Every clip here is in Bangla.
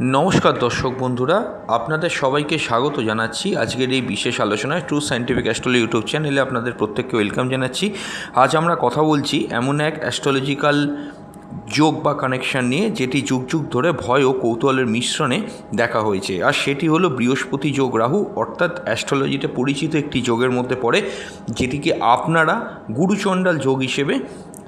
নমস্কার দর্শক বন্ধুরা, আপনাদের সবাইকে স্বাগত জানাচ্ছি আজকের এই বিশেষ আলোচনায় ট্রু সায়েন্টিফিক অ্যাস্ট্রোলজি ইউটিউব চ্যানেলে আপনাদের প্রত্যেককে ওয়েলকাম জানাচ্ছি। আজ আমরা কথা বলছি এমন এক অ্যাস্ট্রোলজিক্যাল যোগ বা কানেকশন নিয়ে, যেটি যুগ যুগ ধরে ভয় ও কৌতূহলের মিশ্রণে দেখা হয়েছে। আর সেটি হলো বৃহস্পতি যোগ রাহু, অর্থাৎ অ্যাস্ট্রোলজিতে পরিচিত একটি যোগের মধ্যে পড়ে, যেটিকে আপনারা গুরুচণ্ডাল যোগ হিসেবে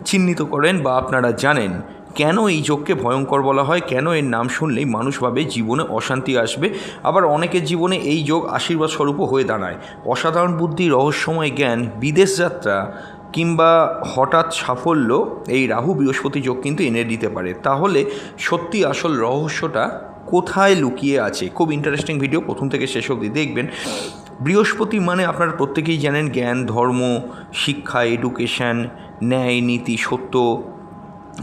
চিহ্নিত করেন বা আপনারা জানেন। কেন এই যোগকে ভয়ঙ্কর বলা হয়? কেন এর নাম শুনলেই মানুষ ভাবে জীবনে অশান্তি আসবে? আবার অনেকের জীবনে এই যোগ আশীর্বাদ স্বরূপও হয়ে দাঁড়ায়। অসাধারণ বুদ্ধি, রহস্যময় জ্ঞান, বিদেশ যাত্রা কিংবা হঠাৎ সাফল্য এই রাহু বৃহস্পতি যোগ কিন্তু এনে দিতে পারে। তাহলে সত্যি আসল রহস্যটা কোথায় লুকিয়ে আছে? খুব ইন্টারেস্টিং ভিডিও প্রথম থেকে শেষ অবধি দেখবেন। বৃহস্পতি মানে আপনারা প্রত্যেকেই জানেন জ্ঞান, ধর্ম, শিক্ষা এডুকেশন ন্যায়, নীতি, সত্য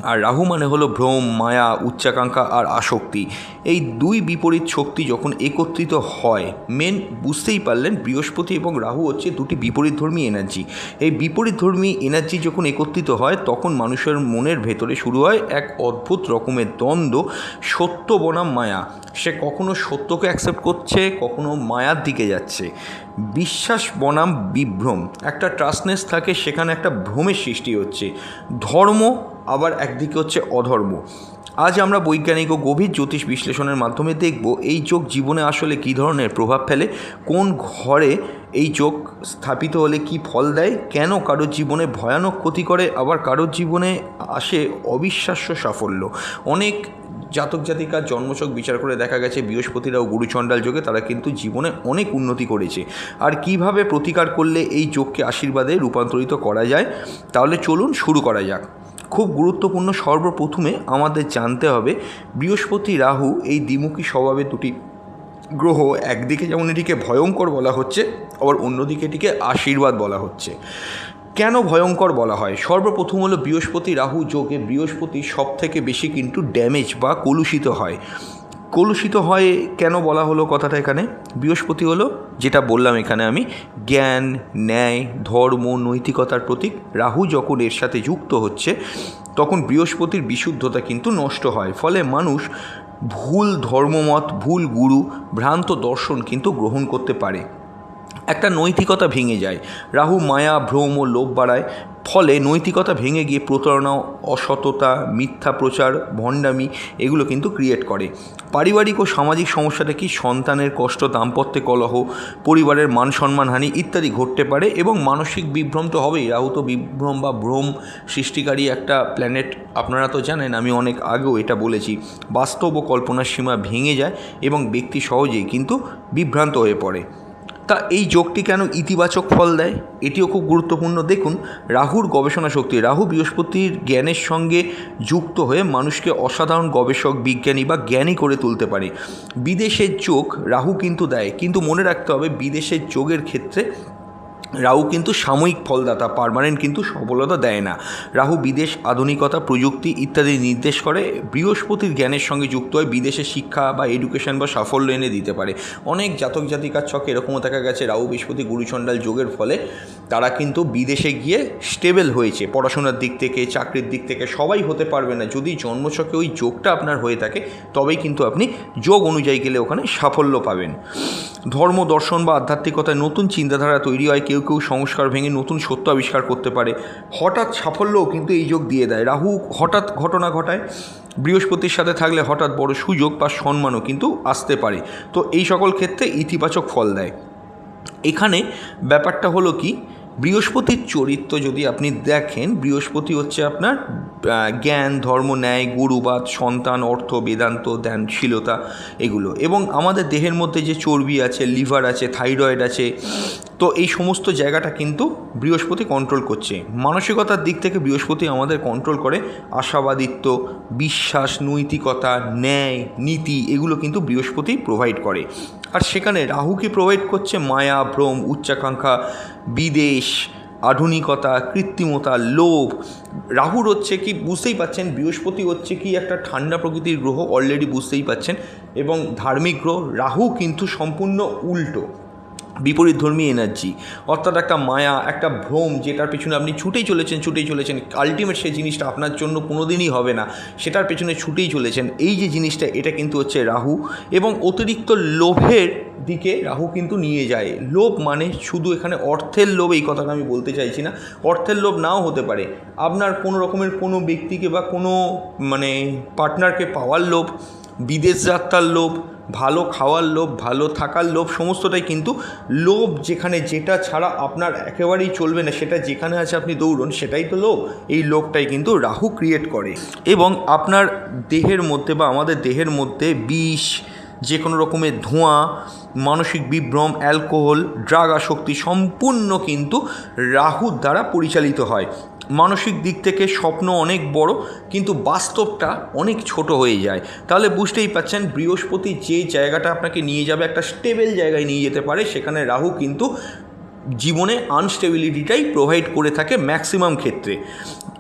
আর রাহু মানে হলো ভ্রম মায়া, উচ্চাকাঙ্ক্ষা আর আসক্তি। এই দুই বিপরীত শক্তি যখন একত্রিত হয় মেন বুঝতেই পারলেন বৃহস্পতি এবং রাহু হচ্ছে দুটি বিপরীতধর্মী এনার্জি এই বিপরীতধর্মী এনার্জি যখন একত্রিত হয়, তখন মানুষের মনের ভেতরে শুরু হয় এক অদ্ভুত রকমের দ্বন্দ্ব, সত্য বনাম মায়া। সে কখনো সত্যকে অ্যাকসেপ্ট করছে, কখনো মায়ার দিকে যাচ্ছে। বিশ্বাস বনাম বিভ্রম। একটা ট্রাস্টনেস থাকে, সেখানে একটা ভ্রমের সৃষ্টি হচ্ছে। ধর্ম আবার একদিকে হচ্ছে অধর্ম। আজ আমরা বৈজ্ঞানিক ও গভীর জ্যোতিষ বিশ্লেষণের মাধ্যমে দেখব এই যোগ জীবনে আসলে কী ধরনের প্রভাব ফেলে, কোন ঘরে এই যোগ স্থাপিত হলে কি ফল দেয়, কেন কারোর জীবনে ভয়ানক ক্ষতি করে, আবার কারোর জীবনে আসে অবিশ্বাস্য সাফল্য। অনেক জাতক জাতিকার জন্মছক বিচার করে দেখা গেছে, বৃহস্পতিরা ও গুরুচণ্ডাল যোগে তারা কিন্তু জীবনে অনেক উন্নতি করেছে। আর কীভাবে প্রতিকার করলে এই যোগকে আশীর্বাদে রূপান্তরিত করা যায়, তাহলে চলুন শুরু করা যাক। খুব গুরুত্বপূর্ণ, সর্বপ্রথমে আমাদের জানতে হবে বৃহস্পতি রাহু এই দ্বিমুখী স্বভাবে দুটি গ্রহ, একদিকে যেমন এটিকে ভয়ঙ্কর বলা হচ্ছে, আবার অন্যদিকে এটিকে আশীর্বাদ বলা হচ্ছে। কেন ভয়ঙ্কর বলা হয়? সর্বপ্রথম হলো বৃহস্পতি রাহু যোগে বৃহস্পতি সব থেকে বেশি কিন্তু ড্যামেজ বা কলুষিত হয়। কলুষিত হয় কেন বলা হলো কথাটা এখানে? বৃহস্পতি হলো যেটা বললাম এখানে আমি, জ্ঞান, ন্যায়, ধর্ম, নৈতিকতার প্রতীক। রাহু যখন এর সাথে যুক্ত হচ্ছে, তখন বৃহস্পতির বিশুদ্ধতা কিন্তু নষ্ট হয়। ফলে মানুষ ভুল ধর্মমত, ভুল গুরু, ভ্রান্ত দর্শন কিন্তু গ্রহণ করতে পারে। একটা নৈতিকতা ভেঙে যায়। রাহু মায়া, ভ্রম ও লোভ বাড়ায়। ফলে নৈতিকতা ভেঙে গিয়ে প্রতারণা, অসততা, মিথ্যা প্রচার, ভণ্ডামি এগুলো কিন্তু ক্রিয়েট করে। পারিবারিক ও সামাজিক সমস্যাটা কি? সন্তানের কষ্ট, দাম্পত্যে কলহ, পরিবারের মান সম্মানহানি ইত্যাদি ঘটতে পারে এবং মানসিক বিভ্রম তো হবেই। রাহু তো বিভ্রম বা ভ্রম সৃষ্টিকারী একটা প্ল্যানেট আপনারা তো জানেন, আমি অনেক আগেও এটা বলেছি। বাস্তব ও কল্পনার সীমা ভেঙে যায় এবং ব্যক্তি সহজেই কিন্তু বিভ্রান্ত হয়ে পড়ে। তা এই যোগটি কেন ইতিবাচক ফল দেয়? এটিও খুব গুরুত্বপূর্ণ। দেখুন, রাহুর গবেষণা শক্তি, রাহু বৃহস্পতির জ্ঞানের সঙ্গে যুক্ত হয়ে মানুষকে অসাধারণ গবেষক, বিজ্ঞানী বা জ্ঞানী করে তুলতে পারে। বিদেশের যোগ রাহু কিন্তু দেয়। কিন্তু মনে রাখতে হবে, বিদেশের যোগের ক্ষেত্রে রাহু কিন্তু সাময়িক ফলদাতা পারমানেন্ট কিন্তু সফলতা দেয় না। রাহু বিদেশ আধুনিকতা, প্রযুক্তি ইত্যাদি নির্দেশ করে, বৃহস্পতির জ্ঞানের সঙ্গে যুক্ত হয় বিদেশে শিক্ষা বা এডুকেশন বা সাফল্য এনে দিতে পারে। অনেক জাতক জাতিকার ছকে এরকমও দেখা গেছে, রাহু, বৃহস্পতি, গুরুচণ্ডাল যোগের ফলে তারা কিন্তু বিদেশে গিয়ে স্টেবল হয়েছে। পড়াশোনার দিক থেকে, চাকরির দিক থেকে সবাই হতে পারবে না। যদি জন্মছকে ওই যোগটা আপনার হয়ে থাকে, তবেই কিন্তু আপনি যোগ অনুযায়ী গেলে ওখানে সাফল্য পাবেন। ধর্ম, দর্শন বা আধ্যাত্মিকতায় নতুন চিন্তাধারা তৈরি হয়, কেউ কেউ সংস্কার ভেঙে নতুন সত্য আবিষ্কার করতে পারে। হঠাৎ সাফল্যও কিন্তু এই যোগ দিয়ে দেয়। রাহু হঠাৎ ঘটনা ঘটায়, বৃহস্পতির সাথে থাকলে হঠাৎ বড় সুযোগ বা সম্মানও কিন্তু আসতে পারে। তো এই সকল ক্ষেত্রে ইতিবাচক ফল দেয়। এখানে ব্যাপারটা হলো কি? বৃহস্পতির চরিত্র যদি আপনি দেখেন, বৃহস্পতি হচ্ছে আপনার জ্ঞান, ধর্ম, ন্যায় গুরুবাদ সন্তান, অর্থ, বেদান্ত, ধ্যানশীলতা এগুলো। এবং আমাদের দেহের মধ্যে যে চর্বি আছে, লিভার আছে, থাইরয়েড আছে, তো এই সমস্ত জায়গাটা কিন্তু বৃহস্পতি কন্ট্রোল করছে। মানসিকতার দিক থেকে বৃহস্পতি আমাদের কন্ট্রোল করে। আশাবাদিত্ব, বিশ্বাস, নৈতিকতা, ন্যায়, নীতি এগুলো কিন্তু বৃহস্পতি প্রোভাইড করে। আর সেখানে রাহুকে প্রোভাইড করছে মায়া, ভ্রম, উচ্চাকাঙ্ক্ষা, বিদেশ, আধুনিকতা, কৃত্রিমতা, লোভ। রাহুর হচ্ছে কি, বুঝতেই পাচ্ছেন, বৃহস্পতি হচ্ছে কি একটা ঠান্ডা প্রকৃতির গ্রহ অলরেডি বুঝতেই পাচ্ছেন। এবং ধার্মিক গ্রহ, রাহু কিন্তু সম্পূর্ণ উল্টো। বিপরীতধর্মী এনার্জি। অর্থাৎ একটা মায়া, একটা ভ্রম যেটার পেছনে আপনি ছুটেই চলেছেন ছুটেই চলেছেন আলটিমেট সেই জিনিসটা আপনার জন্য কোনো দিনই হবে না, সেটার পেছনে ছুটেই চলেছেন। এই যে জিনিসটা, এটা কিন্তু হচ্ছে রাহু এবং অতিরিক্ত লোভের দিকে রাহু কিন্তু নিয়ে যায়। লোভ মানে শুধু এখানে অর্থের লোভ, এই কথাটা আমি বলতে চাইছি না। অর্থের লোভ নাও হতে পারে। আপনার কোনো রকমের কোনো ব্যক্তিকে বা কোনো মানে পার্টনারকে পাওয়ার লোভ, বিদেশ যাত্রার লোভ ভালো খাওয়ার লোভ, ভালো থাকার লোভ, সমস্তটাই কিন্তু লোভ যেখানে যেটা ছাড়া আপনার একেবারেই চলবে না, সেটা যেখানে আছে আপনি দৌড়ন, সেটাই তো লোভ। এই লোভটাই কিন্তু রাহু ক্রিয়েট করে। এবং আপনার দেহের মধ্যে বা আমাদের দেহের মধ্যে বিষ যে কোনো রকমের ধোঁয়া, মানসিক বিভ্রম, অ্যালকোহল, ড্রাগ আসক্তি সম্পূর্ণ কিন্তু রাহুর দ্বারা পরিচালিত হয়। মানসিক দিক থেকে স্বপ্ন অনেক বড়, কিন্তু বাস্তবটা অনেক ছোট হয়ে যায়। তাহলে বুঝতেই পাচ্ছেন, বৃহস্পতি যে জায়গাটা আপনাকে নিয়ে যাবে, একটা স্টেবেল জায়গায় নিয়ে যেতে পারে, সেখানে রাহু কিন্তু জীবনে আনস্টেবিলিটিটাই প্রোভাইড করে থাকে ম্যাক্সিমাম ক্ষেত্রে।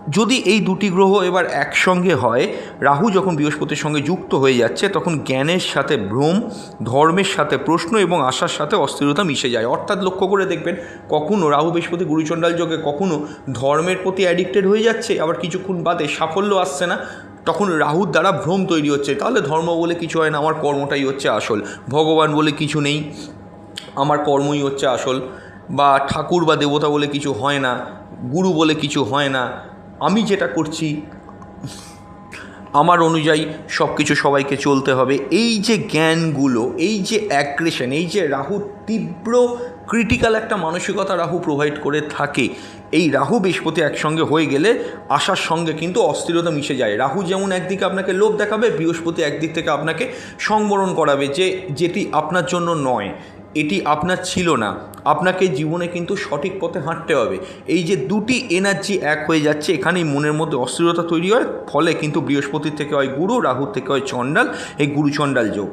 যদি এই দুটি গ্রহ এবার একসঙ্গে হয়, রাহু যখন বৃহস্পতির সঙ্গে যুক্ত হয়ে যাচ্ছে, তখন জ্ঞানের সাথে ভ্রম, ধর্মের সাথে প্রশ্ন এবং আশার সাথে অস্থিরতা মিশে যায়। অর্থাৎ লক্ষ্য করে দেখবেন কখনও রাহু, বৃহস্পতি, গুরুচণ্ডাল যোগে কখনও ধর্মের প্রতি অ্যাডিক্টেড হয়ে যাচ্ছে, আবার কিছুক্ষণ বাদে সাফল্য আসছে না, তখন রাহুর দ্বারা ভ্রম তৈরি হচ্ছে। তাহলে ধর্ম বলে কিছু হয় না, আমার কর্মটাই হচ্ছে আসল। ভগবান বলে কিছু নেই, আমার কর্মই হচ্ছে আসল। বা ঠাকুর বা দেবতা বলে কিছু হয় না, গুরু বলে কিছু হয় না আমি যেটা করছি, আমার অনুযায়ী সব কিছু সবাইকে চলতে হবে। এই যে জ্ঞানগুলো, এই যে অ্যাগ্রেশন এই যে রাহু তীব্র ক্রিটিক্যাল একটা মানসিকতা রাহু প্রোভাইড করে থাকে, এই রাহু বৃহস্পতি একসঙ্গে হয়ে গেলে আসার সঙ্গে কিন্তু অস্থিরতা মিশে যায়। রাহু যেমন একদিকে আপনাকে লোভ দেখাবে, বৃহস্পতি একদিক থেকে আপনাকে সংবরণ করাবে যে, যেটি আপনার জন্য নয়। এটি আপনার ছিল না। আপনাকে জীবনে কিন্তু সঠিক পথে হাঁটতে হবে। এই যে দুটি এনার্জি এক হয়ে যাচ্ছে, এখানেই মনের মধ্যে অস্থিরতা তৈরি হয়, ফলে কিন্তু বৃহস্পতির থেকে হয় গুরু, রাহুর থেকে হয় চণ্ডাল, এই গুরু চণ্ডাল যোগ।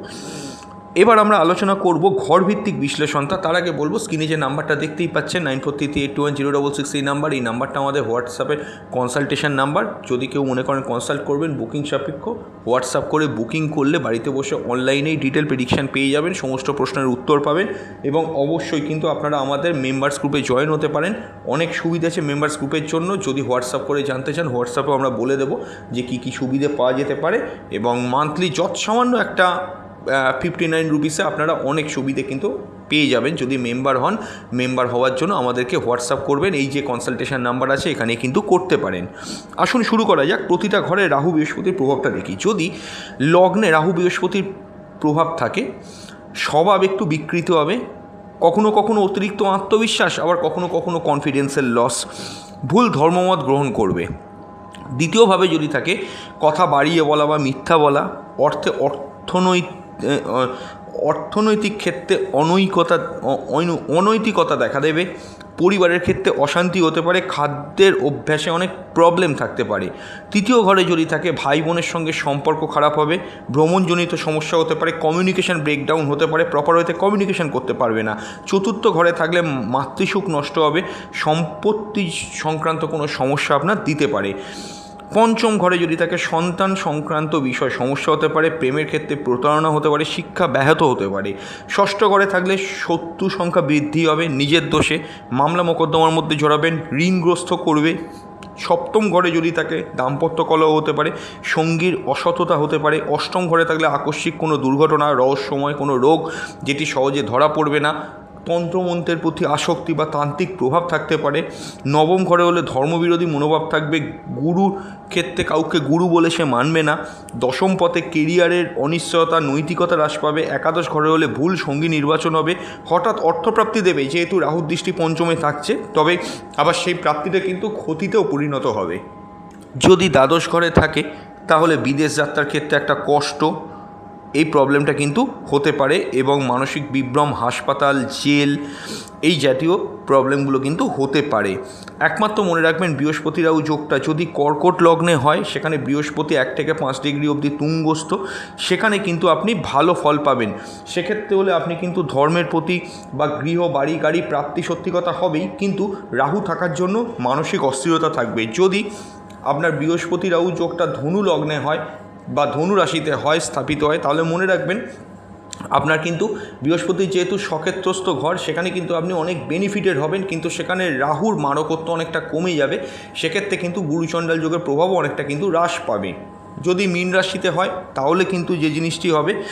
এবার আমরা আলোচনা করব ঘরভিত্তিক বিশ্লেষণটা। তার আগে বলব, স্ক্রিনে যে নাম্বারটা দেখতেই পাচ্ছেন, nine four three eight two one zero double six, এই নাম্বার, এই নাম্বারটা আমাদের হোয়াটসঅ্যাপের কনসালটেশন নাম্বার। যদি কেউ মনে করেন কনসাল্ট করবেন, বুকিং সাপেক্ষ, হোয়াটসঅ্যাপ করে বুকিং করলে বাড়িতে বসে অনলাইনেই ডিটেল প্রেডিকশান পেয়ে যাবেন, সমস্ত প্রশ্নের উত্তর পাবেন এবং অবশ্যই কিন্তু আপনারা আমাদের মেম্বার্স গ্রুপে জয়েন হতে পারেন। অনেক সুবিধা আছে মেম্বার্স গ্রুপের জন্য, যদি হোয়াটসঅ্যাপ করে জানতে চান হোয়াটসঅ্যাপে আমরা বলে দেবো যে কী কী সুবিধে পাওয়া যেতে পারে এবং মান্থলি যৎ সামান্য একটা ফিফটি নাইন রুপিসে আপনারা অনেক সুবিধে কিন্তু পেয়ে যাবেন। যদি মেম্বার হন মেম্বার হওয়ার জন্য আমাদেরকে হোয়াটসঅ্যাপ করবেন। এই যে কনসালটেশন নাম্বার আছে এখানে কিন্তু করতে পারেন। আসুন শুরু করা যাক। প্রতিটা ঘরে রাহু বৃহস্পতির প্রভাবটা দেখি। যদি লগ্নে রাহু বৃহস্পতির প্রভাব থাকে, স্বভাব একটু বিকৃত হবে। কখনো কখনো অতিরিক্ত আত্মবিশ্বাস, আবার কখনো কখনো কনফিডেন্সের লস ভুল ধর্মমত গ্রহণ করবে। দ্বিতীয়ভাবে যদি থাকে, কথা বাড়িয়ে বলা বা মিথ্যা বলা, অর্থে অর্থনৈতিক অর্থনৈতিক ক্ষেত্রে অনৈকতা অনৈতিকতা দেখা দেবে। পরিবারের ক্ষেত্রে অশান্তি হতে পারে, খাদ্যের অভ্যাসে অনেক প্রবলেম থাকতে পারে। তৃতীয় ঘরে যদি থাকে ভাই বোনের সঙ্গে সম্পর্ক খারাপ হবে, ভ্রমণজনিত সমস্যা হতে পারে কমিউনিকেশন ব্রেকডাউন হতে পারে প্রপার হতে কমিউনিকেশান করতে পারবে না। চতুর্থ ঘরে থাকলে মাতৃসুখ নষ্ট হবে, সম্পত্তি সংক্রান্ত কোনো সমস্যা আপনার দিতে পারে। পঞ্চম ঘরে যদি থাকে সন্তান সংক্রান্ত বিষয় সমস্যা হতে পারে, প্রেমের ক্ষেত্রে প্রতারণা হতে পারে, শিক্ষা ব্যাহত হতে পারে, ষষ্ঠ ঘরে থাকলে শত্রু সংখ্যা বৃদ্ধি হবে, নিজের দোষে মামলা মোকদ্দমার মধ্যে জড়াবেন, ঋণগ্রস্ত করবে। সপ্তম ঘরে যদি থাকে দাম্পত্য কলহ হতে পারে, সঙ্গীর অসততা হতে পারে, অষ্টম ঘরে থাকলে আকস্মিক কোনো দুর্ঘটনা, রহস্যময় কোনো রোগ, যেটি সহজে ধরা পড়বে না তন্ত্রমন্ত্রের প্রতি আসক্তি বা তান্ত্রিক প্রভাব থাকতে পারে। নবম ঘরে হলে ধর্মবিরোধী মনোভাব থাকবে। গুরুর ক্ষেত্রে কাউকে গুরু বলে সে মানবে না। দশম পথে কেরিয়ারের অনিশ্চয়তা, নৈতিকতা হ্রাস পাবে। একাদশ ঘরে হলে ভুল সঙ্গী নির্বাচন হবে। হঠাৎ অর্থপ্রাপ্তি দেবে, যেহেতু রাহুর দৃষ্টি পঞ্চমে থাকছে। তবে আবার সেই প্রাপ্তিটা কিন্তু ক্ষতিতেও পরিণত হবে। যদি দ্বাদশ ঘরে থাকে, তাহলে বিদেশ যাত্রার ক্ষেত্রে একটা কষ্ট এই প্রবলেমটা কিন্তু হতে পারে এবং মানসিক বিভ্রম, হাসপাতাল, জেল, এই জাতীয় প্রবলেমগুলো কিন্তু হতে পারে। একমাত্র মনে রাখবেন বৃহস্পতি রাহু যোগটা যদি কর্কট লগ্নে হয়, সেখানে বৃহস্পতি এক থেকে পাঁচ ডিগ্রি অবধি তুঙ্গস্থ, সেখানে কিন্তু আপনি ভালো ফল পাবেন। সেক্ষেত্রে হলে আপনি কিন্তু ধর্মের প্রতি বা গৃহ, বাড়ি, গাড়ি প্রাপ্তি সত্যি কথা হবেই, কিন্তু রাহু থাকার জন্য মানসিক অস্থিরতা থাকবে। যদি আপনার বৃহস্পতি রাহু যোগটা ধনু লগ্নে হয় বা ধনু রাশিতে হয়, স্থাপিত হয়, তাহলে মনে রাখবেন আপনার কিন্তু বৃহস্পতি যেহেতু সক্ষেত্রস্থ ঘর, সেখানে কিন্তু আপনি অনেক বেনিফিটেড হবেন, কিন্তু সেখানে রাহুর মারকত্ব অনেকটা কমে যাবে, সেক্ষেত্রে কিন্তু গুরুচণ্ডাল যোগের প্রভাবও অনেকটা কিন্তু হ্রাস পাবে। যদি মীন রাশিতে হয়, তাহলে কিন্তু যে জিনিসটি হবে,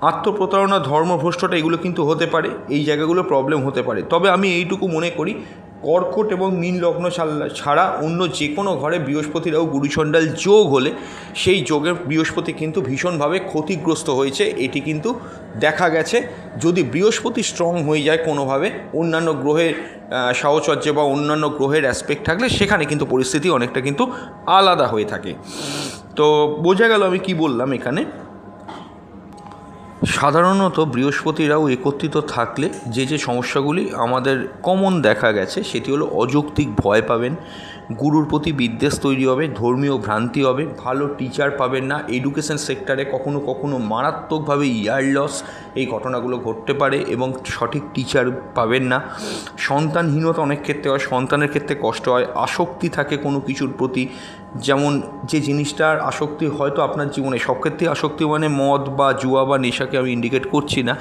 আত্মপ্রতারণা ধর্মভ্রষ্টটা এগুলো কিন্তু হতে পারে, এই জায়গাগুলো প্রবলেম হতে পারে। তবে আমি এইটুকু মনে করি কর্কট এবং মীন লগ্ন ছাড়া- অন্য যে কোনো ঘরে বৃহস্পতিরাও গুরুচণ্ডাল যোগ হলে সেই যোগের বৃহস্পতি কিন্তু ভীষণভাবে ক্ষতিগ্রস্ত হয়েছে, এটি কিন্তু দেখা গেছে। যদি বৃহস্পতি স্ট্রং হয়ে যায় কোনোভাবে, অন্যান্য গ্রহের সাহচর্য বা অন্যান্য গ্রহের অ্যাসপেক্ট থাকলে সেখানে কিন্তু পরিস্থিতি অনেকটা কিন্তু আলাদা হয়ে থাকে। তো বোঝা গেল আমি কি বললাম এখানে। সাধারণত বৃহস্পতিরাও একত্রিত থাকলে যে যে সমস্যাগুলি আমাদের কমন দেখা গেছে, সেটি হলো অযৌক্তিক ভয় পাবেন গুরুর প্রতি বিদ্বেষ তৈরি হবে, ধর্মীয় ভ্রান্তি হবে, ভালো টিচার পাবেন না এডুকেশন সেক্টরে কখনো কখনো মারাত্মকভাবে ইয়ার লস এই ঘটনাগুলো ঘটতে পারে এবং সঠিক টিচার পাবেন না। সন্তানহীনতা অনেক ক্ষেত্রে হয়, সন্তানের ক্ষেত্রে কষ্ট হয়, আসক্তি থাকে কোনো কিছুর প্রতি। যেমন যে জিনিসটার আসক্তি হয়তো আপনার জীবনে, সব ক্ষেত্রেই আসক্তি মানে মদ বা জুয়া বা নেশাকে আমি ইন্ডিকেট করছি না।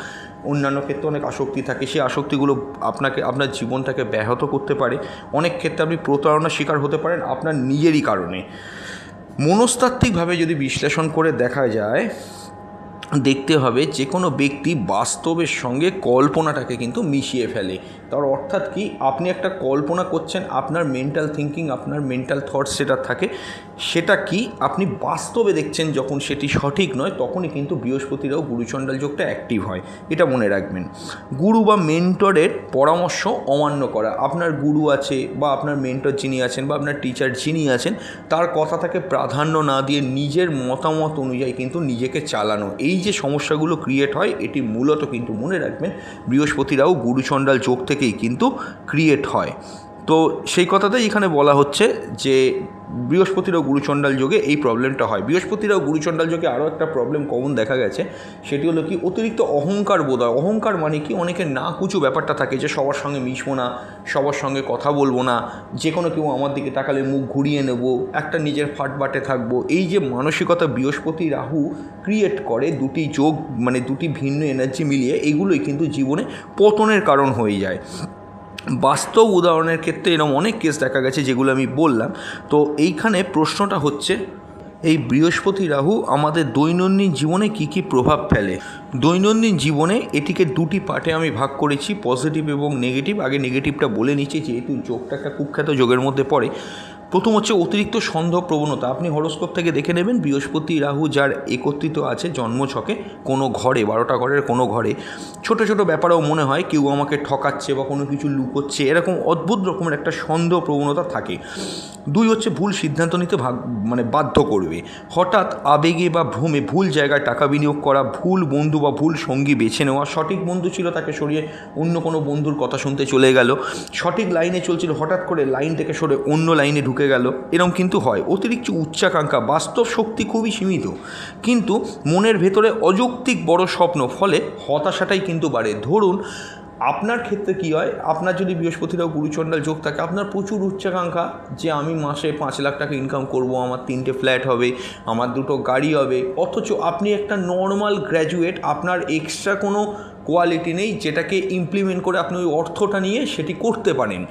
অন্যান্য ক্ষেত্রে অনেক আসক্তি থাকে, সেই আসক্তিগুলো আপনাকে, আপনার জীবনটাকে ব্যাহত করতে পারে। অনেক ক্ষেত্রে আপনি প্রতারণার শিকার হতে পারেন আপনার নিজেরই কারণে। মনস্তাত্ত্বিকভাবে যদি বিশ্লেষণ করে দেখা যায় দেখতে হবে যে কোনো ব্যক্তি বাস্তবের সঙ্গে কল্পনাটাকে কিন্তু মিশিয়ে ফেলে। তার অর্থাৎ কি? আপনি একটা কল্পনা করছেন, আপনার মেন্টাল থিঙ্কিং আপনার মেন্টাল থটস সেটা থাকে, সেটা কি? আপনি বাস্তবে দেখছেন যখন সেটি সঠিক নয়, তখনই কিন্তু বৃহস্পতিরাও গুরুচণ্ডাল যোগটা অ্যাক্টিভ হয়। এটা মনে রাখবেন। গুরু বা মেন্টরের পরামর্শ অমান্য করা। আপনার গুরু আছে বা আপনার মেন্টর যিনি আছেন বা আপনার টিচার যিনি আছেন, তার কথাটাকে প্রাধান্য না দিয়ে নিজের মতামত অনুযায়ী কিন্তু নিজেকে চালানো। এই যে সমস্যাগুলো ক্রিয়েট হয়, এটি মূলত কিন্তু মনে রাখবেন বৃহস্পতিরাও গুরুচণ্ডাল যোগ থেকেই কিন্তু ক্রিয়েট হয়। তো সেই কথাটাই এখানে বলা হচ্ছে যে বৃহস্পতিরাও গুরুচণ্ডাল যোগে এই প্রবলেমটা হয়। বৃহস্পতিরাও গুরুচণ্ডাল যোগে আরও একটা প্রবলেম কমন দেখা গেছে, সেটি হলো কি অতিরিক্ত অহংকার বোধ হয়। অহংকার মানে কি? অনেকের না কুচু ব্যাপারটা থাকে যে সবার সঙ্গে মিশবো না, সবার সঙ্গে কথা বলব না, যে কোনো কেউ আমার দিকে তাকালে মুখ ঘুরিয়ে নেব, একটা নিজের ফাটবাটে থাকব। এই যে মানসিকতা বৃহস্পতি, রাহু ক্রিয়েট করে দুটি যোগ মানে দুটি ভিন্ন এনার্জি মিলিয়ে, এগুলোই কিন্তু জীবনে পতনের কারণ হয়ে যায়। বাস্তব উদাহরণের ক্ষেত্রে এরকম অনেক কেস দেখা গেছে যেগুলো আমি বললাম। তো এইখানে প্রশ্নটা হচ্ছে, এই বৃহস্পতি রাহু আমাদের দৈনন্দিন জীবনে কি কি প্রভাব ফেলে? দৈনন্দিন জীবনে এটিকে দুটি পার্টে আমি ভাগ করেছি পজিটিভ এবং নেগেটিভ আগে নেগেটিভটা বলে নিচ্ছি, যেহেতু যোগটা একটা কুখ্যাত যোগের মধ্যে পড়ে। প্রথম হচ্ছে অতিরিক্ত সন্দেহ প্রবণতা। আপনি হরস্কোপ থেকে দেখে নেবেন, বৃহস্পতি, রাহু যার একত্রিত আছে জন্মছকে, কোনো ঘরে, বারোটা ঘরের কোনো ঘরে। ছোট ছোট ব্যাপারেও মনে হয় কেউ আমাকে ঠকাচ্ছে বা কোনো কিছু লুকোচ্ছে, এরকম অদ্ভুত রকমের একটা সন্দেহ প্রবণতা থাকে। দুই হচ্ছে ভুল সিদ্ধান্ত নিতে ভাগ মানে বাধ্য করবে। হঠাৎ আবেগে বা ভ্রমে ভুল জায়গায় টাকা বিনিয়োগ করা, ভুল বন্ধু বা ভুল সঙ্গী বেছে নেওয়া, সঠিক বন্ধু ছিল তাকে সরিয়ে অন্য কোনো বন্ধুর কথা শুনতে চলে গেল, সঠিক লাইনে চলছিল, হঠাৎ করে লাইন থেকে সরে অন্য লাইনে ঢুকে গেল। এরকম কিন্তু হয়। অতিরিক্ত উচ্চাকাঙ্ক্ষা বাস্তব শক্তি খুবই সীমিত। কিন্তু মনের ভেতরে অযৌক্তিক বড় স্বপ্ন, ফলে হতাশাটাই কিন্তু বাড়ে। ধরুন, আপনার ক্ষেত্রে কি হয়? আপনার যদি বৃহস্পতিরাও গুরুচণ্ডাল যোগ থাকে, আপনার প্রচুর উচ্চাকাঙ্ক্ষা যে আমি মাসে পাঁচ লাখ টাকা ইনকাম করব, আমার তিনটে ফ্ল্যাট হবে, আমার দুটো গাড়ি হবে। অথচ আপনি একটা নর্মাল গ্র্যাজুয়েট আপনার এক্সট্রা কোনো কোয়ালিটি নেই যেটাকে ইমপ্লিমেন্ট করে আপনি ওই অর্থটা নিয়ে সেটি করতে পারেন।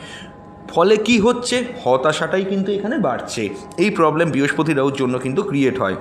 ফলে কি হচ্ছে? হতাশাটাই কিন্তু এখানে বাড়ছে। এই প্রবলেম বৃহস্পতিরাওর জন্য কিন্তু ক্রিয়েট হয়।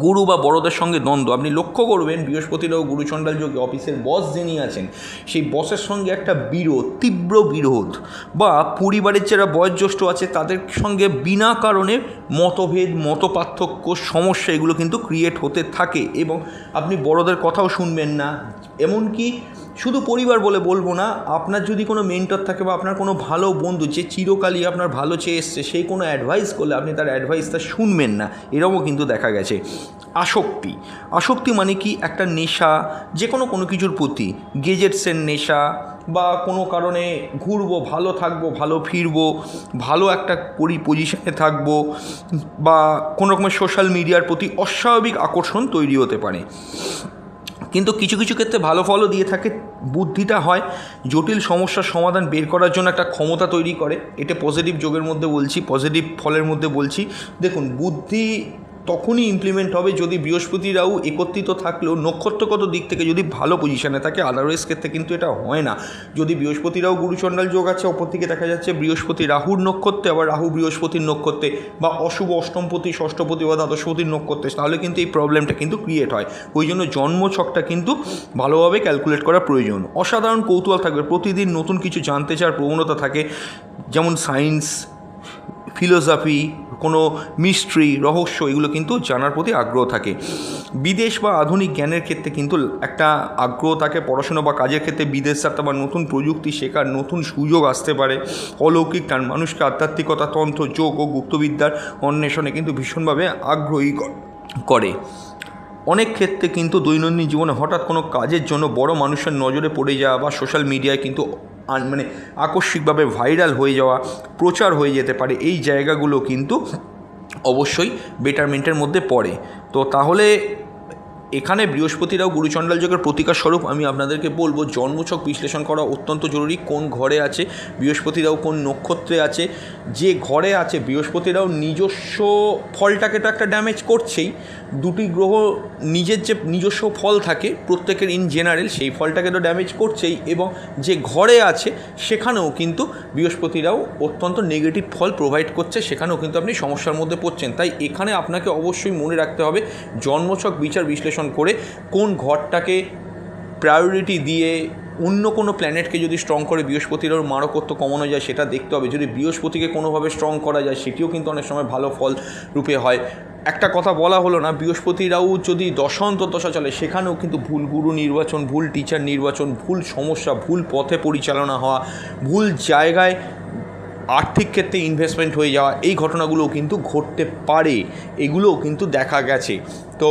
গুরু বা বড়দের সঙ্গে দ্বন্দ্ব। আপনি লক্ষ্য করবেন বৃহস্পতিরাও গুরুচণ্ডাল যোগে অফিসের বস যিনি আছেন, সেই বসের সঙ্গে একটা বিরোধ, তীব্র বিরোধ, বা পরিবারের যারা বয়োজ্যেষ্ঠ আছে, তাদের সঙ্গে বিনা কারণে মতভেদ, মতপার্থক্য, সমস্যা, এগুলো কিন্তু ক্রিয়েট হতে থাকে। এবং আপনি বড়দের কথাও শুনবেন না। এমনকি শুধু পরিবার বলে বলব না, আপনার যদি কোনো মেন্টর থাকে বা আপনার কোনো ভালো বন্ধু যে চিরকালই আপনার ভালো চেয়ে এসছে, সেই কোনো অ্যাডভাইস করলে আপনি তার অ্যাডভাইসটা শুনবেন না এরকমও কিন্তু দেখা গেছে। আসক্তি। আসক্তি মানে কি? একটা নেশা যে কোনো কোনো কিছুর প্রতি। গেজেটসের নেশা বা কোনো কারণে ঘুরবো, ভালো থাকব, ভালো ফিরবো, ভালো একটা পরি পজিশনে থাকব বা কোনো রকমের সোশ্যাল মিডিয়ার প্রতি অস্বাভাবিক আকর্ষণ তৈরি হতে পারে। কিন্তু কিছু কিছু ক্ষেত্রে ভালো ফলও দিয়ে থাকে। বুদ্ধিটা হয়, জটিল সমস্যার সমাধান বের করার জন্য একটা ক্ষমতা তৈরি করে। এটা পজিটিভ যোগের মধ্যে বলছি পজিটিভ ফলের মধ্যে বলছি। দেখুন, বুদ্ধি তখনই ইমপ্লিমেন্ট হবে যদি বৃহস্পতি রাহু একত্রিত থাকলেও নক্ষত্রগত দিক থেকে যদি ভালো পজিশনে থাকে আদারওয়াইজ ক্ষেত্রে কিন্তু এটা হয় না। যদি বৃহস্পতি রাহু গুরুচণ্ডাল যোগ আছে অপর থেকে দেখা যাচ্ছে বৃহস্পতি রাহুর নক্ষত্রে, আবার রাহু বৃহস্পতির নক্ষত্রে, বা অশুভ অষ্টমপতি, ষষ্ঠপতি বা দ্বাদশপতির নক্ষত্রে, তাহলে কিন্তু এই প্রবলেমটা কিন্তু ক্রিয়েট হয়। ওই জন্য জন্মছকটা কিন্তু ভালোভাবে ক্যালকুলেট করা প্রয়োজন। অসাধারণ কৌতূহল থাকবে। প্রতিদিন নতুন কিছু জানতে চাওয়ার প্রবণতা থাকে। যেমন সায়েন্স ফিলোসফি কোনো মিস্ট্রি, রহস্য এগুলো কিন্তু জানার প্রতি আগ্রহ থাকে। বিদেশ বা আধুনিক জ্ঞানের ক্ষেত্রে কিন্তু একটা আগ্রহ থাকে, পড়াশোনা বা কাজের ক্ষেত্রে বিদেশ যাত্রা বা নতুন প্রযুক্তি শেখার নতুন সুযোগ আসতে পারে। অলৌকিক টান মানুষকে আধ্যাত্মিকতা, তন্ত্র, যোগ ও গুপ্তবিদ্যার অন্বেষণে কিন্তু ভীষণভাবে আগ্রহী করে। অনেক ক্ষেত্রে কিন্তু দৈনন্দিন জীবনে হঠাৎ কোনো কাজের জন্য বড় মানুষের নজরে পড়ে যাওয়া বা সোশ্যাল মিডিয়ায় কিন্তু মানে আকস্মিকভাবে ভাইরাল হয়ে যাওয়া, প্রচার হয়ে যেতে পারে, এই জায়গাগুলো কিন্তু অবশ্যই বেটারমেন্টের মধ্যে পড়ে। তো তাহলে এখানে বৃহস্পতিরাও গুরুচণ্ডাল যোগের প্রতিকার স্বরূপ। আমি আপনাদেরকে বলব, জন্মছক বিশ্লেষণ করা অত্যন্ত জরুরি, কোন ঘরে আছে, বৃহস্পতিরাও কোন নক্ষত্রে আছে। যে ঘরে আছে, বৃহস্পতিরাও নিজস্ব ফলটাকে তো একটা ড্যামেজ করছেই। দুটি গ্রহ নিজের যে নিজস্ব ফল থাকে, প্রত্যেকের ইন জেনারেল সেই ফলটাকে তো ড্যামেজ করছেই এবং যে ঘরে আছে, সেখানেও কিন্তু বৃহস্পতিরাও অত্যন্ত নেগেটিভ ফল প্রোভাইড করছে, সেখানেও কিন্তু আপনি সমস্যার মধ্যে পড়ছেন। তাই এখানে আপনাকে অবশ্যই মনে রাখতে হবে, জন্মছক বিচার বিশ্লেষণ করে কোন ঘরটাকে প্রায়োরিটি দিয়ে অন্য কোনো প্ল্যানেটকে যদি স্ট্রং করে বৃহস্পতিরও মারকত্ব কমানো যায়, সেটা দেখতে হবে। যদি বৃহস্পতিকে কোনোভাবে স্ট্রং করা যায়, সেটিও কিন্তু অনেক সময় ভালো ফল রূপে হয়। একটা কথা বলা হলো না, বৃহস্পতিরাও যদি দশান্ত দশা চলে, সেখানেও কিন্তু ভুল গুরু নির্বাচন, ভুল টিচার নির্বাচন, ভুল সমস্যা, ভুল পথে পরিচালনা হওয়া, ভুল জায়গায় আর্থিক ক্ষেত্রে ইনভেস্টমেন্ট হয়ে যাওয়া, এই ঘটনাগুলোও কিন্তু ঘটতে পারে। এগুলোও কিন্তু দেখা গেছে। তো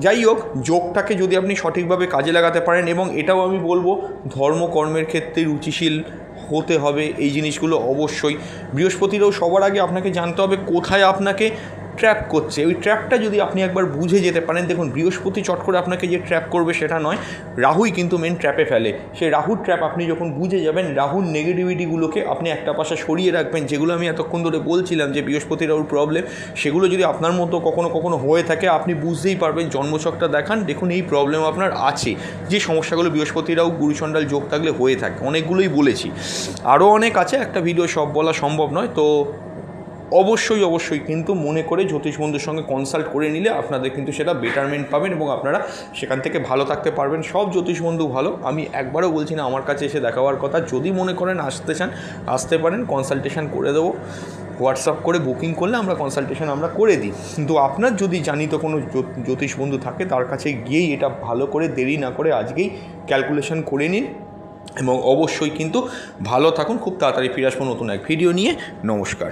যাই হোক, যোগটাকে যদি আপনি সঠিকভাবে কাজে লাগাতে পারেন এবং এটাও আমি বলব, ধর্মকর্মের ক্ষেত্রে রুচিশীল হতে হবে এই জিনিসগুলো অবশ্যই। বৃহস্পতিরও সবার আগে আপনাকে জানতে হবে কোথায় আপনাকে ট্র্যাপ করছে, ওই ট্র্যাপটা যদি আপনি একবার বুঝে যেতে পারেন, দেখুন, বৃহস্পতি চট করে আপনাকে যে ট্র্যাপ করবে সেটা নয়, রাহুই কিন্তু মেন ট্র্যাপে ফেলে। সেই রাহুর ট্র্যাপ আপনি যখন বুঝে যাবেন, রাহুর নেগেটিভিটিগুলোকে আপনি একটা পাশে সরিয়ে রাখবেন, যেগুলো আমি এতক্ষণ ধরে বলছিলাম যে বৃহস্পতি, রাহুর প্রবলেম সেগুলো যদি আপনার মতো কখনো কখনো হয়ে থাকে, আপনি বুঝতেই পারবেন, জন্মছকটা দেখান, দেখুন এই প্রবলেম আপনার আছে। যে সমস্যাগুলো বৃহস্পতি, রাহু গুরুচণ্ডাল যোগ থাকলে হয়ে থাকে, অনেকগুলোই বলেছি। আরও অনেক আছে, একটা ভিডিও সব বলা সম্ভব নয়, তো অবশ্যই অবশ্যই কিন্তু মনে করে জ্যোতিষ বন্ধুর সঙ্গে কনসাল্ট করে নিলে আপনাদের কিন্তু সেটা বেটারমেন্ট পাবেন এবং আপনারা সেখান থেকে ভালো থাকতে পারবেন। সব জ্যোতিষ বন্ধু ভালো। আমি একবারও বলছি না, আমার কাছে এসে দেখাবার কথা। যদি মনে করেন আসতে চান, আসতে পারেন কনসালটেশন করে দেবো। হোয়াটসঅ্যাপ করে বুকিং করলে আমরা কনসালটেশন আমরা করে দিই। কিন্তু আপনার যদি জানিত কোনো জ্যোত- জ্যোতিষ বন্ধু থাকে, তার কাছে গিয়েই এটা ভালো করে, দেরি না করে আজকেই ক্যালকুলেশন করে নিন এবং অবশ্যই কিন্তু ভালো থাকুন। খুব তাড়াতাড়ি ফিরে আসব নতুন এক ভিডিও নিয়ে। নমস্কার।